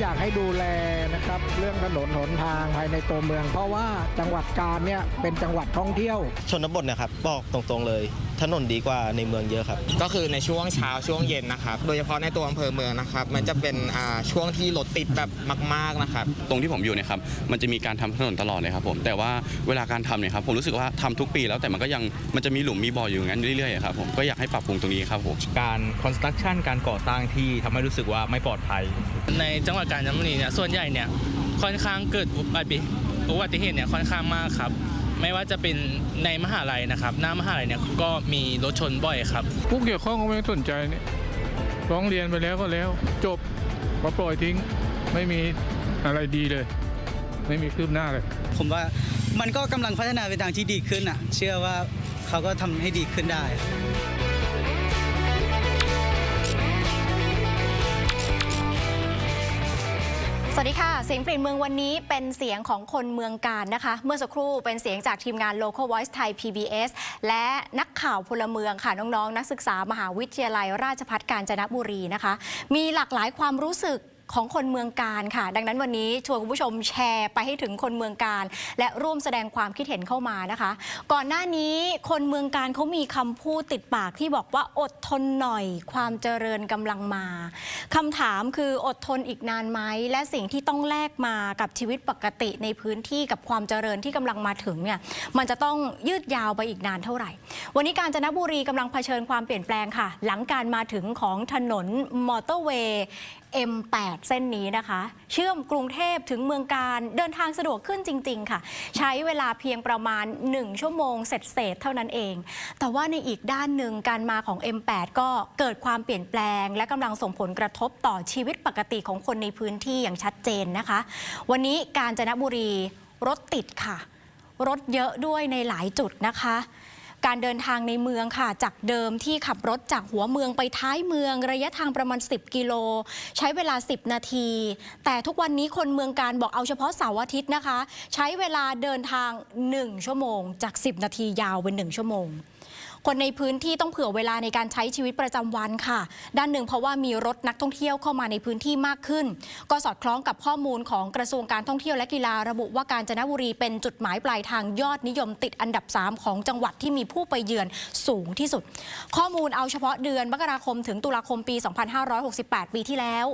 อยากให้ดูแลนะครับ เรื่องถนนหนทางภายในตัวเมือง เพราะว่าจังหวัดกาญเนี่ยเป็นจังหวัดท่องเที่ยว ชนบทนะครับบอกตรงๆเลย ถนนดีกว่าในเมืองเยอะครับ ก็คือในช่วงเช้าช่วงเย็นนะครับ โดยเฉพาะในตัวอำเภอเมืองนะครับ มันจะเป็นอ่าช่วงที่รถติดแบบมาก ๆนะครับ ตรงที่ผมอยู่เนี่ยครับมันจะมีการทำถนนตลอดเลยครับผมแต่ว่าเวลาการทำเนี่ยครับผมรู้สึกว่าทำทุกปีแล้วแต่มันก็ยังมันจะมีหลุมมีบ่ออยู่อย่างนั้นเรื่อยๆครับผมก็อยากให้ปรับปรุงตรงนี้ครับผม การคอนสตรักชั่นการก่อสร้างที่ทำให้รู้สึกว่าไม่ปลอดภัย ในจังหวัดกาญจนบุรีเนี่ยส่วนใหญ่เนี่ยค่อนข้างเกิดอุบัติอุบัติเหตุเนี่ยค่อนข้างมากครับ ไม่ว่าจะเป็นในมหาลัยนะครับ หน้ามหาลัยเนี่ยก็มีรถชนบ่อยครับ ผู้เกี่ยวข้องก็ไม่สนใจเนี่ยร้องเรียนไปแล้วก็แล้ว จบก็ปล่อยทิ้ง ไม่มีอะไรดีเลย ไม่มีคืบหน้าเลย ผมว่ามันก็กำลังพัฒนาไปทางที่ดีขึ้นอะ เชื่อว่าเขาก็ทำให้ดีขึ้นได้ วัสดีค่ะ เสียงปริ่นเมืองวันนี้เป็นเสียงของคนเมืองการนะคะ เมื่อสักครู่เป็นเสียงจากทีมงาน Local Voice Thai PBS และนักข่าวพลเมืองค่ะ น้องๆนักศึกษามหาวิทยาลัยราชภัฏกาญจนบุรีนะคะ มีหลากหลายความรู้สึก ของคนเมืองการค่ะ ดังนั้นวันนี้ชวนคุณผู้ชมแชร์ไปให้ถึงคนเมืองการ และร่วมแสดงความคิดเห็นเข้ามานะคะ ก่อนหน้านี้คนเมืองการเขามีคำพูดติดปากที่บอกว่าอดทนหน่อย ความเจริญกำลังมาคำถามคืออดทนอีกนานไหมและสิ่งที่ต้องแลกมากับชีวิตปกติในพื้นที่กับความเจริญที่กำลังมาถึงเนี่ยมันจะต้องยืดยาวไปอีกนานเท่าไหร่ วันนี้กาญจนบุรีกำลังเผชิญความเปลี่ยนแปลงค่ะ หลังการมาถึงของถนนมอเตอร์เวย์ M8 เส้นนี้นะคะ เชื่อมกรุงเทพถึงเมืองการเดินทางสะดวกขึ้นจริง ๆ ค่ะ ใช้เวลาเพียงประมาณ 1 ชั่วโมงเสร็จเศษๆเท่านั้นเอง แต่ว่าในอีกด้านหนึ่งการมาของ M8 ก็เกิดความเปลี่ยนแปลง และกำลังส่งผลกระทบต่อชีวิตปกติของคนในพื้นที่อย่างชัดเจนนะคะ วันนี้กาญจนบุรีรถติดค่ะ รถเยอะด้วยในหลายจุดนะคะ การเดินทางในเมืองค่ะ จากเดิมที่ขับรถจากหัวเมืองไปท้ายเมือง ระยะทางประมาณ 10 กิโล ใช้เวลา 10 นาที แต่ทุกวันนี้คนเมืองการบอกเอาเฉพาะเสาร์อาทิตย์นะคะ ใช้เวลาเดินทาง 1 ชั่วโมง จาก 10 นาทียาวเป็น 1 ชั่วโมง คนในพื้นที่ต้องเผื่อเวลาในการใช้ชีวิตประจำวันค่ะ ด้านหนึ่งเพราะว่ามีรถนักท่องเที่ยวเข้ามาในพื้นที่มากขึ้น ก็สอดคล้องกับข้อมูลของกระทรวงการท่องเที่ยวและกีฬาระบุว่าการจนบุรีเป็นจุดหมายปลายทางยอดนิยมติดอันดับ 3 ของจังหวัดที่มีผู้ไปเยือนสูงที่สุด ข้อมูลเอาเฉพาะเดือนมกราคมถึงตุลาคมปี 2568 ปีที่แล้ว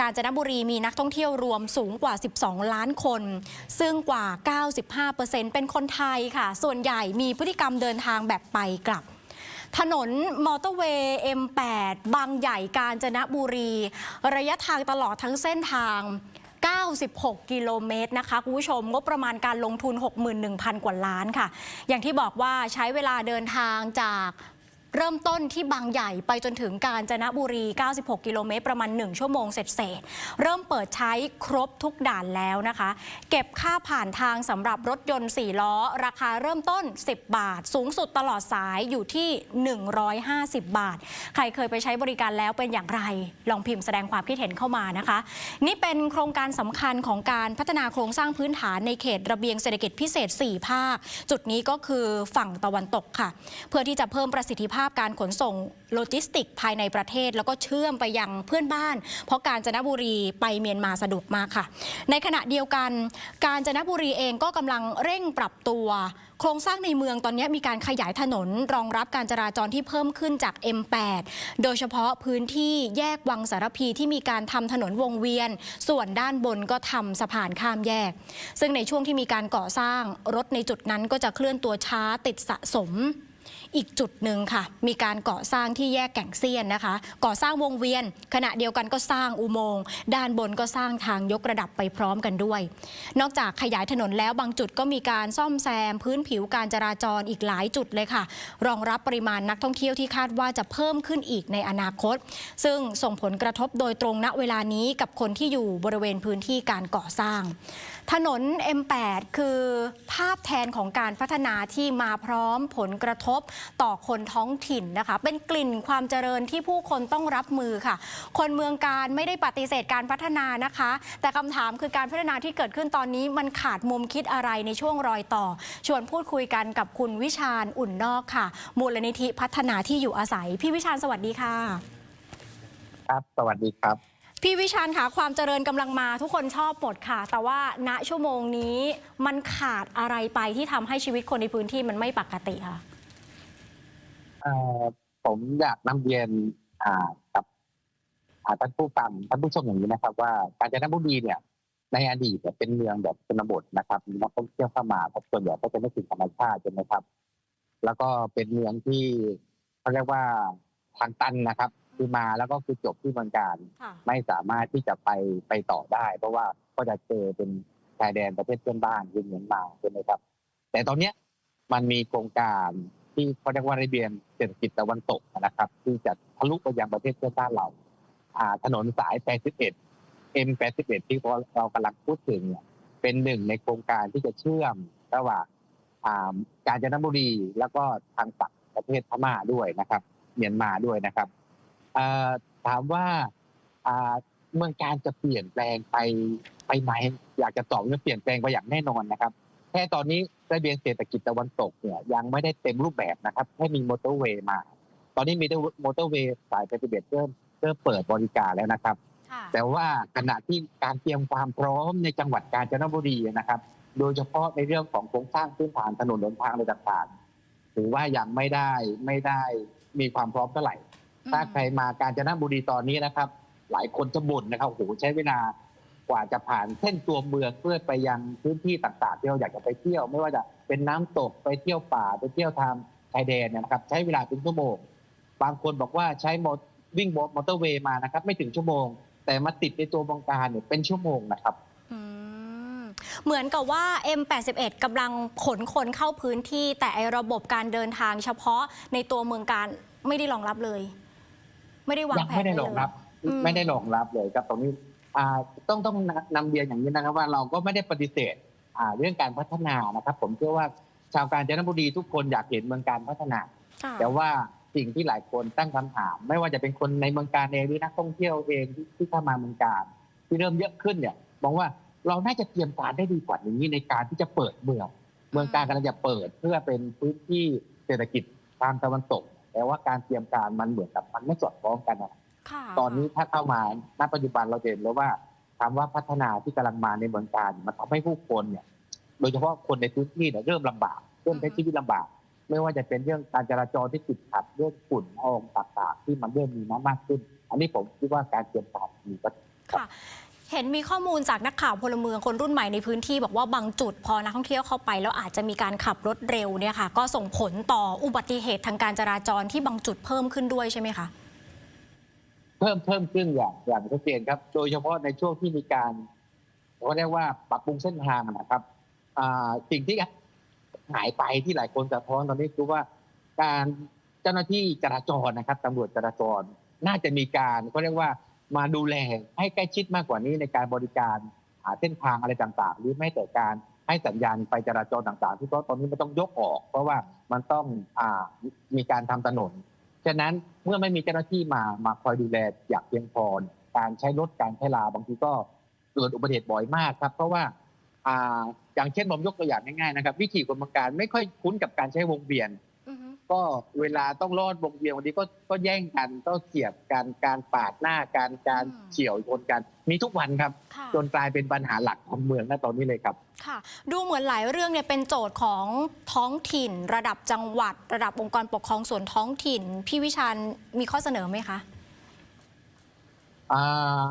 การจนบุรีมีนักท่องเที่ยวรวมสูงกว่า 12 ล้านคน ซึ่งกว่า 95%เป็นคนไทยค่ะ ส่วนใหญ่มีพฤติกรรมเดินทางแบบไปกลับ ถนนมอเตอร์เวย์ M8 บางใหญ่กาญจนบุรี ระยะทางตลอดทั้งเส้นทาง 96 กิโลเมตรนะคะคุณผู้ชมงบประมาณการลงทุน 61,000 กว่าล้านค่ะ อย่างที่บอกว่าใช้เวลาเดินทางจาก เริ่มต้นที่บางใหญ่ไปจนถึงกาญจนบุรี 96 กิโลเมตร ประมาณ 1 ชั่วโมงเสร็จเสร็จเริ่มเปิดใช้ครบทุกด่านแล้วนะคะ เก็บค่าผ่านทางสำหรับรถยนต์ 4 ล้อ ราคาเริ่มต้น 10 บาท สูงสุดตลอดสายอยู่ที่ 150 บาท ใครเคยไปใช้บริการแล้วเป็นอย่างไร ลองพิมพ์แสดงความคิดเห็นเข้ามานะคะ นี่เป็นโครงการสำคัญของการพัฒนาโครงสร้างพื้นฐานในเขตระเบียงเศรษฐกิจพิเศษ 4 ภาค จุดนี้ก็คือฝั่งตะวันตกค่ะ เพื่อที่จะเพิ่มประสิทธิภาพาพการขนส่งโลจิสติกภายในประเทศ แล้วก็เชื่อมไปยังเพื่อนบ้าน เพราะการจนบุรีไปเมียนมาสะดวกมากค่ะ ในขณะเดียวกัน การจนบุรีเองก็กำลังเร่งปรับตัว โครงสร้างในเมืองตอนนี้มีการขยายถนนรองรับการจราจรที่เพิ่มขึ้นจาก M8 โดยเฉพาะพื้นที่แยกวังสารพีที่มีการทำถนนวงเวียน ส่วนด้านบนก็ทำสะพานข้ามแยก ซึ่งในช่วงที่มีการก่อสร้างรถในจุดนั้นก็จะเคลื่อนตัวช้าติดสะสม อีกจุดหนึ่งค่ะ มีการก่อสร้างที่แยกแก่งเซียนนะคะ ก่อสร้างวงเวียน ขณะเดียวกันก็สร้างอุโมงค์ด้านบนก็สร้างทางยกระดับไปพร้อมกันด้วย นอกจากขยายถนนแล้วบางจุดก็มีการซ่อมแซม พื้นผิวการจราจรอีกหลายจุดเลยค่ะ รองรับปริมาณนักท่องเที่ยวที่คาดว่าจะเพิ่มขึ้นอีกในอนาคต ซึ่งส่งผลกระทบโดยตรงณเวลานี้กับคนที่อยู่บริเวณพื้นที่การก่อสร้าง ถนน M8 คือภาพแทนของการพัฒนาที่มาพร้อมผลกระทบต่อคนท้องถิ่นนะคะ เป็นกลิ่นความเจริญที่ผู้คนต้องรับมือค่ะ คนเมืองการไม่ได้ปฏิเสธการพัฒนานะคะ แต่คำถามคือการพัฒนาที่เกิดขึ้นตอนนี้มันขาดมุมคิดอะไรในช่วงรอยต่อ ชวนพูดคุยกันกับคุณวิชาญอุ่นนอกค่ะ มูลนิธิพัฒนาที่อยู่อาศัย พี่วิชาญสวัสดีค่ะ ครับ สวัสดีครับ พี่วิชันค่ะความเจริญกำลังมาทุกคนชอบหมดค่ะ แต่ว่าณชั่วโมงนี้มันขาดอะไรไปที่ทำให้ชีวิตคนในพื้นที่มันไม่ปกติค่ะ เอ่อผมอยากนำเรียนอ่ากับอ่าท่านผู้ฟังท่านผู้ชมอย่างนี้นะครับ ว่ากาญจนบุรีเนี่ย ในอดีตเนี่ยเป็นเมืองแบบชนบทนะครับมีนักท่องเที่ยวเข้ามาครับส่วนใหญ่ก็จะไม่ถึงธรรมชาติใช่ไหมครับ แล้วก็เป็นเมืองที่เขาเรียกว่าทางตันนะครับ คือมาแล้วก็คือจบที่เมืองการค่ะไม่สามารถที่จะไปไปต่อได้ เพราะว่าก็จะเจอเป็นชายแดนประเทศเพื่อนบ้านคือเมียนมาใช่ไหมครับ แต่ตอนเนี้ยมันมีโครงการที่เขาเรียกว่าระเบียงเศรษฐกิจตะวันตกนะครับ ที่จะทะลุไปยังประเทศเพื่อนบ้านเราอ่าถนนสาย 81 M81 ที่เรากำลังพูดถึงเนี่ยเป็นหนึ่งในโครงการที่จะเชื่อมระหว่างอ่ากาญจนบุรีแล้วก็ทางฝั่งประเทศพม่าด้วยนะครับ เมียนมาด้วยนะครับเอ่อ ถามว่าอ่าเมืองการจะเปลี่ยนแปลงไปไปไหมอยากจะตอบว่าเปลี่ยนแปลงไปอย่างแน่นอนนะครับ แค่ตอนนี้ระเบียงเศรษฐกิจตะวันตกเนี่ยยังไม่ได้เต็มรูปแบบนะครับแค่มีมอเตอร์เวย์มา ตอนนี้มีมอเตอร์เวย์สายไปเบเริ่มเริ่มเปิดบริการแล้วนะครับค่ะแต่ว่าขณะที่การเตรียมความพร้อมในจังหวัดกาญจนบุรีนะครับ โดยเฉพาะในเรื่องของโครงสร้างพื้นฐานถนนหนทางอะไรต่างๆถือว่ายังไม่ได้ไม่ได้มีความพร้อมเท่าไหร่ ถ้าใครมากาญจนบุรีตอนนี้นะครับ หลายคนจะบ่นนะครับโอ้โหใช้เวลากว่าจะผ่านเส้นตัวเมืองเพื่อไปยังพื้นที่ต่างๆที่เราอยากจะไปเที่ยว ไม่ว่าจะเป็นน้ำตกไปเที่ยวป่าไปเที่ยวทางชายแดนเนยนะครับ ใช้เวลาเป็นชั่วโมง บางคนบอกว่าใช้มอวิ่งมอเตอร์เวย์มานะครับ ไม่ถึงชั่วโมง แต่มาติดในตัวบงการเนี่ยเป็นชั่วโมงนะครับอืมเหมือนกับว่า M81 กำลังขนคนเข้าพื้นที่ แต่ไอระบบการเดินทางเฉพาะในตัวเมืองการไม่ได้รองรับเลย ไม่ได้วางยังแผนไม่ได้ว้รองรับอืมไม่ได้รองรับเลยครับตรงนี้อ่าต้องต้องนำเรียนอย่างนี้นะครับว่าเราก็ไม่ได้ปฏิเสธอ่าเรื่องการพัฒนานะครับ ผมเชื่อว่าชาวกาญจนบุรีทุกคนอยากเห็นเมืองการพัฒนาค่ะแต่ว่าสิ่งที่หลายคนตั้งคำถาม ไม่ว่าจะเป็นคนในเมืองการเองหรือนักท่องเที่ยวเองที่ที่เข้ามาเมืองการ ที่เริ่มเยอะขึ้นเนี่ยมองว่าเราน่าจะเตรียมการได้ดีกว่านี้ในการที่จะเปิดเมือง เมืองการกำลังจะเปิดเพื่อเป็นพื้นที่เศรษฐกิจทางตะวันตก แต่ว่าการเตรียมการมันเหมือนกับมันไม่สอดคล้องกันนะค่ะตอนนี้ถ้าเข้ามาณปัจจุบันเราจะเห็นแล้วว่าคำว่าพัฒนาที่กำลังมาในเมืองการมันทำให้ผู้คนเนี่ย โดยเฉพาะคนในพื้นที่เนี่ยเริ่มลำบากเริ่มใช้ชีวิตลำบาก ไม่ว่าจะเป็นเรื่องการจราจรที่ติดขัดเรื่องฝุ่นละอองต่างๆที่มันเริ่มมีน้ำมากขึ้น อันนี้ผมคิดว่าการเตรียมการมีก็ค่ะ เห็นมีข้อมูลจากนักข่าวพลเมืองคนรุ่นใหม่ในพื้นที่บอกว่าบางจุดพอนักท่องเที่ยวเข้าไป แล้วอาจจะมีการขับรถเร็วเนี่ยค่ะ ก็ส่งผลต่ออุบัติเหตุทางการจราจรที่บางจุดเพิ่มขึ้นด้วยใช่ไหมคะเพิ่มเพิ่มขึ้นอย่างอย่างชัดเจนครับ โดยเฉพาะในช่วงที่มีการเขาเรียกว่าปรับปรุงเส้นทางนะครับสิ่งที่หายไปที่หลายคนสะท้อนตอนนี้คือว่าการเจ้าหน้าที่จราจรนะครับตำรวจจราจร น่าจะมีการเขาเรียกว่า มาดูแลให้ใกล้ชิดมากกว่านี้ในการบริการหาเส้นทางอะไรต่างๆ หรือไม่แต่การให้สัญญาณไฟจราจรต่างๆ ที่เพราะตอนนี้ไมันต้องยกออก เพราะว่ามันต้องอมีการทำถนน ฉะนั้นเมื่อไม่มีเจ้าหน้าที่มามาคอยดูแลอย่างเพียงพอการใช้รถการใช้ลาบางทีก็เกิดอุบัติเหตุบ่อยมากครับ เพราะว่าออย่างเช่นผมยกตัวอย่างง่ายๆนะครับ วิธีคนเมืองการไม่ค่อยคุ้นกับการใช้วงเวียน ก็เวลาต้องลอดวงเวียนวันนี้ก็ก็แย่งกันก็เสียบกันการปาดหน้าการการเฉี่ยวชนกัน มีทุกวันครับค่ะจนกลายเป็นปัญหาหลักของเมืองณตอนนี้เลยครับค่ะ ดูเหมือนหลายเรื่องเนี่ยเป็นโจทย์ของท้องถิ่น ระดับจังหวัด ระดับองค์กรปกครองส่วนท้องถิ่น พี่วิชาญมีข้อเสนอไหมคะอ่า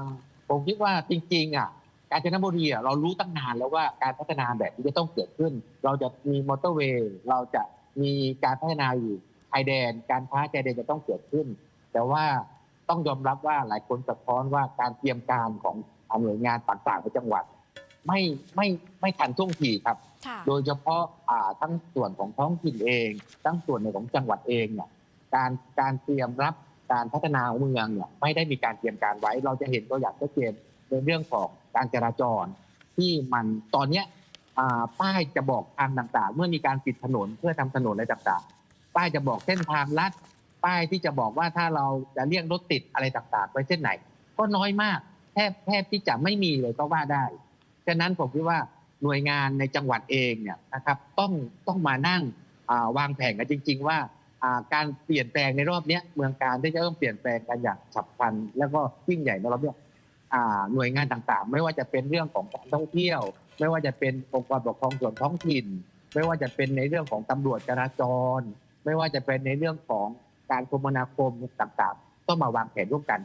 ผมคิดว่าจริง ๆ อะกาญจนบุรีอะเรารู้ตั้งนานแล้วว่าการพัฒนาแบบนี้จะต้องเกิดขึ้น เราจะมีมอเตอร์เวย์ เราจะ มีการพัฒนาอยู่ชายแดน การค้าชายแดนจะต้องเกิดขึ้น แต่ว่าต้องยอมรับว่าหลายคนสะท้อนว่าการเตรียมการของหน่วยงานต่างๆในจังหวัด ไม่ไม่ไม่ทันท่วงทีครับค่ะโดยเฉพาะอ่าทั้งส่วนของท้องถิ่นเอง ทั้งส่วนในของจังหวัดเองเนี่ยการการเตรียมรับการพัฒนาของเมืองเนี่ยไม่ได้มีการเตรียมการไว้ เราจะเห็นตัวอย่างชัดเจนในเรื่องของการจราจร ที่มันตอนเนี้ยอ่า ป้ายจะบอกทางต่างๆ เมื่อมีการปิดถนนเพื่อทำถนนอะไรต่างๆ ป้ายจะบอกเส้นทางลัด ป้ายที่จะบอกว่าถ้าเราจะเลี่ยงรถติดอะไรต่างๆ ไปเส้นไหน ก็น้อยมาก แทบแทบที่จะไม่มีเลยก็ว่าได้ ฉะนั้นผมคิดว่าหน่วยงานในจังหวัดเองเนี่ยนะครับต้องต้องมานั่งาวางแผนกันจริง ๆ ว่าการเปลี่ยนแปลงในรอบนี้เมืองการที่จะเริ่มเปลี่ยนแปลงกันอย่างฉับพลัน แล้วก็ยิ่งใหญ่ในรอบเนี้ยหน่วยงานต่างๆ ไม่ว่าจะเป็นเรื่องของการท่องเที่ยว ไม่ว่าจะเป็นองค์กรปกครองส่วนท้องถิ่น ไม่ว่าจะเป็นในเรื่องของตำรวจจราจร ไม่ว่าจะเป็นในเรื่องของการคมนาคมต่างๆ ต้องมาวางแผนร่วมกัน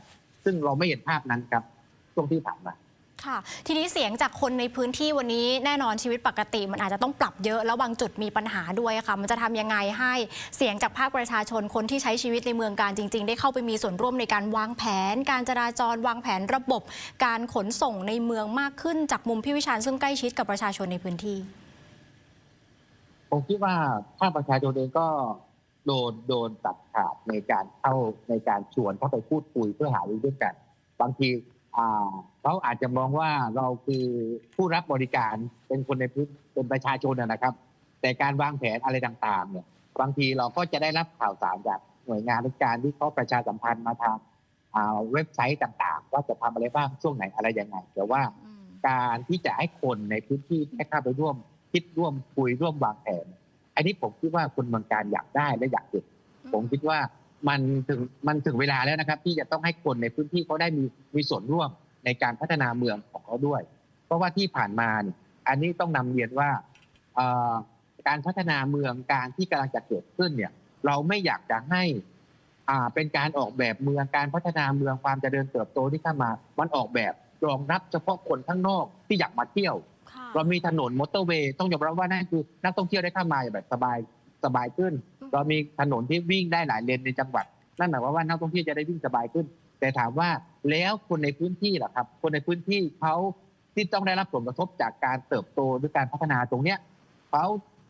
ซึ่งเราไม่เห็นภาพนั้นครับช่วงที่ผ่านมา ค่ะ ทีนี้เสียงจากคนในพื้นที่วันนี้แน่นอนชีวิตปกติ มันอาจจะต้องปรับเยอะแล้วบางจุดมีปัญหาด้วยค่ะ มันจะทำยังไงให้เสียงจากภาคประชาชนคนที่ใช้ชีวิตในเมืองการจริง ๆ ได้เข้าไปมีส่วนร่วมในการวางแผน การจราจรวางแผนระบบ การขนส่งในเมืองมากขึ้นจากมุมพี่วิชาญซึ่งใกล้ชิดกับประชาชนในพื้นที่ผมคิดว่าถ้าประชาชนเองก็โดนโดนตัดขาดในการเข้าในการชวนเข้าไปพูดคุยเพื่อหารือด้วยกัน บางที เขาอาจจะมองว่าเราคือผู้รับบริการเป็นคนในพื้นเป็นประชาชนนะนะครับ แต่การวางแผนอะไรต่างๆ เนี่ย บางทีเราก็จะได้รับข่าวสารจากหน่วยงานราชการที่เขาประชาสัมพันธ์มาทางอ่าเว็บไซต์ต่างๆ ว่าจะทำอะไรบ้างช่วงไหนอะไรยังไงแต่ว่าการที่จะให้คนในพื้นที่ได้เข้าไปร่วม คิดร่วมคุยร่วมวางแผน อันนี้ผมคิดว่าคนเมืองการอยากได้และอยากเห็นผมคิดว่า มันถึงมันถึงเวลาแล้วนะครับ ที่จะต้องให้คนในพื้นที่เขาได้มีมีส่วนร่วมในการพัฒนาเมืองของเขาด้วย เพราะว่าที่ผ่านมาเนี่ยอันนี้ต้องนำเรียนว่าเอ่อการพัฒนาเมืองการที่กำลังจะเกิดขึ้นเนี่ย เราไม่อยากจะให้อ่าเป็นการออกแบบเมืองการพัฒนาเมืองความเจริญเติบโตที่เข้ามา มันออกแบบรองรับเฉพาะคนข้างนอกที่อยากมาเที่ยวค่ะเรามีถนนมอเตอร์เวย์ต้องยอมรับว่านั่นคือนักท่องเที่ยวได้เข้ามาแบบสบายสบายขึ้นอืม เรามีถนนที่วิ่งได้หลายเลนในจังหวัด นั่นหมายความว่านักท่องเที่ยวจะได้วิ่งสบายขึ้น แต่ถามว่าแล้วคนในพื้นที่ล่ะครับ คนในพื้นที่เขาที่ต้องได้รับผลกระทบจากการเติบโตหรือการพัฒนาตรงเนี้ยเขา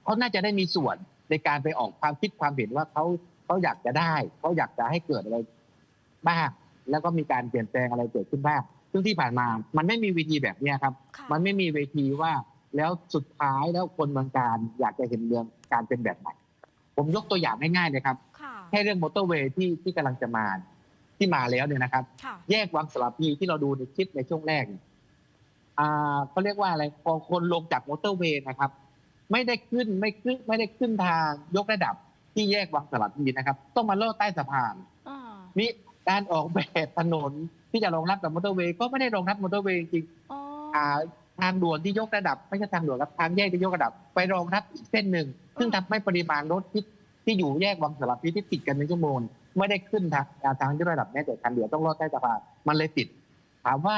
เขาน่าจะได้มีส่วนในการไปออกความคิดความเห็นว่าเขาเขาอยากจะได้เขาอยากจะให้เกิดอะไรบ้างแล้วก็มีการเปลี่ยนแปลงอะไรเกิดขึ้นบ้างซึ่งที่ผ่านมามันไม่มีวิธีแบบเนี้ยครับค่ะมันไม่มีเวทีว่าแล้วสุดท้ายแล้วคนเมืองการอยากจะเห็นเมืองการเป็นแบบไหน ผมยกตัวอย่างง่ายๆเลยครับค่ะแค่เรื่องมอเตอร์เวย์ที่ที่กำลังจะมาที่มาแล้วเนี่ยนะครับค่ะแยกวังสลับพีที่เราดูในคลิปในช่วงแรกเนี่ยอ่าเขาเรียกว่าอะไรพอคนลงจากมอเตอร์เวย์นะครับ ไม่ได้ขึ้นไม่ขึ้นไม่ได้ขึ้นทางยกระดับที่แยกวังสลับพีนะครับ ต้องมาลอดใต้สะพานอ่ามีการออกแบบถนนที่จะรองรับกับมอเตอร์เวย์ก็ไม่ได้รองรับมอเตอร์เวย์จริงอ๋ออ่า ทางด่วนที่ยกระดับไม่ใช่ทางด่วนครับทางแยกที่ยกระดับ ไปรองรับอีกเส้นหนึ่ง ซึ่งทำให้ปริมาณรถที่ที่อยู่แยกวังสลับพีที่ติดกันเป็นชั่วโมงไม่ได้ขึ้นทางอ่าทางยกระดับแม้แต่คันเดียวต้องลอดใต้สะพานมันเลยติด ถามว่า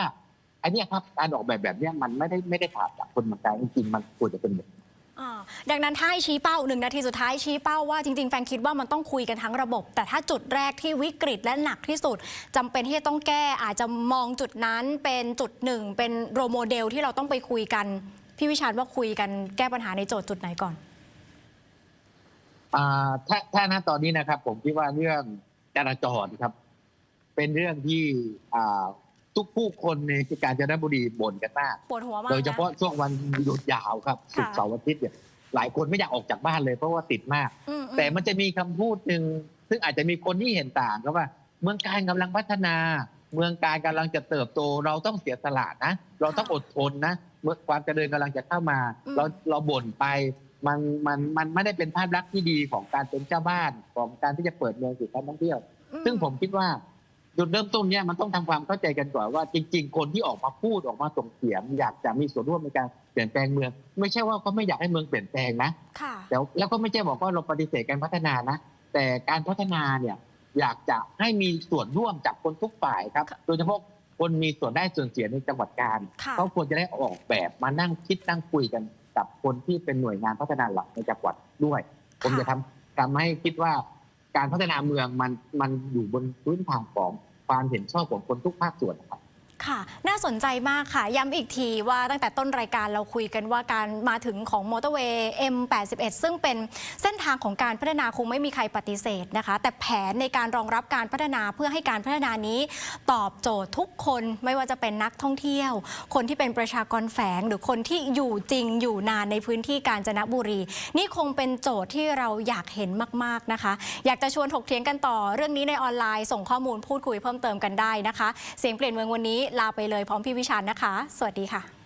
อันเนี้ยครับการออกแบบแบบเนี้ยมันไม่ได้ไม่ได้ถามจากคนเมืองการจริงๆมันควรจะเป็นแบบนี้ อ่าดังนั้นถ้าให้ชี้เป้าหนึ่งนาทีสุดท้ายชี้เป้าว่าจริงๆแฟนคิดว่ามันต้องคุยกันทั้งระบบ แต่ถ้าจุดแรกที่วิกฤตและหนักที่สุดจำเป็นที่จะต้องแก้อาจจะมองจุดนั้นเป็นจุดหนึ่งเป็นโรโมเดลที่เราต้องไปคุยกันพี่วิชาญว่าคุยกันแก้ปัญหาในโจทย์จุดไหนก่อน อ่าถ้าถ้าณตอนนี้นะครับ ผมคิดว่าเรื่องจราจรครับ เป็นเรื่องที่อ่า ทุกผู้คนในกาญจนบุรีบ่นกันมากปวดหัวมากโดยเฉพาะนช่วงวันหยุดยาวครับศุกร์ค่ะเสาร์อาทิตย์เนี่ยหลายคนไม่อยากออกจากบ้านเลยเพราะว่าติดมากอืมแต่มันจะมีคำพูดหนึ่งซึ่งอาจจะมีคนที่เห็นต่างก็ว่า เมืองการกำลังพัฒนา เมืองการกำลังจะเติบโต เราต้องเสียสละนะ เราต้องอดทนนะเมื่อความเจริญกำลังจะเข้ามา เราเราบ่นไปมันมันมันไม่ได้เป็นภาพลักษณ์ที่ดีของการเป็นเจ้าบ้านของการที่จะเปิดเมืองสู่การท่องเที่ยวอืซึ่งผมคิดว่า จุดเริ่มต้นเนี่ยมันต้องทำความเข้าใจกันก่อนว่าจริง ๆ คนที่ออกมาพูดออกมาส่งเสียง อยากจะมีส่วนร่วมในการเปลี่ยนแปลงเมือง ไม่ใช่ว่าเขาไม่อยากให้เมืองเปลี่ยนแปลงนะค่ะแต่แล้วก็ไม่ใช่บอกว่าเราปฏิเสธการพัฒนานะ แต่การพัฒนาเนี่ยอยากจะให้มีส่วนร่วมจากคนทุกฝ่ายครับโดยเฉพาะคนมีส่วนได้ส่วนเสียในจังหวัดการค่ะเขาควรจะได้ออกแบบมานั่งคิดนั่งคุยกันกับคนที่เป็นหน่วยงานพัฒนาหลักในจังหวัดด้วย ผมจะทำทำให้คิดว่า การพัฒนาเมืองมันมันอยู่บนพื้นฐานของความเห็นชอบของคนทุกภาคส่วนนะครับ ค่ะ น่าสนใจมากค่ะ ย้ำอีกทีว่าตั้งแต่ต้นรายการเราคุยกันว่าการมาถึงของมอเตอร์เวย์ M81 ซึ่งเป็นเส้นทางของการพัฒนาคงไม่มีใครปฏิเสธนะคะ แต่แผนในการรองรับการพัฒนาเพื่อให้การพัฒนานี้ ตอบโจทย์ทุกคนไม่ว่าจะเป็นนักท่องเที่ยว คนที่เป็นประชากรแฝง หรือคนที่อยู่จริงอยู่นานในพื้นที่กาญจนบุรี นี่คงเป็นโจทย์ที่เราอยากเห็นมาก ๆนะคะ อยากจะชวนถกเถียงกันต่อ เรื่องนี้ในออนไลน์ส่งข้อมูลพูดคุยเพิ่มเติมกันได้นะคะ เสียงเปลี่ยนเมืองวันนี้ลาไปเลยพร้อมพี่วิชานนะคะ สวัสดีค่ะ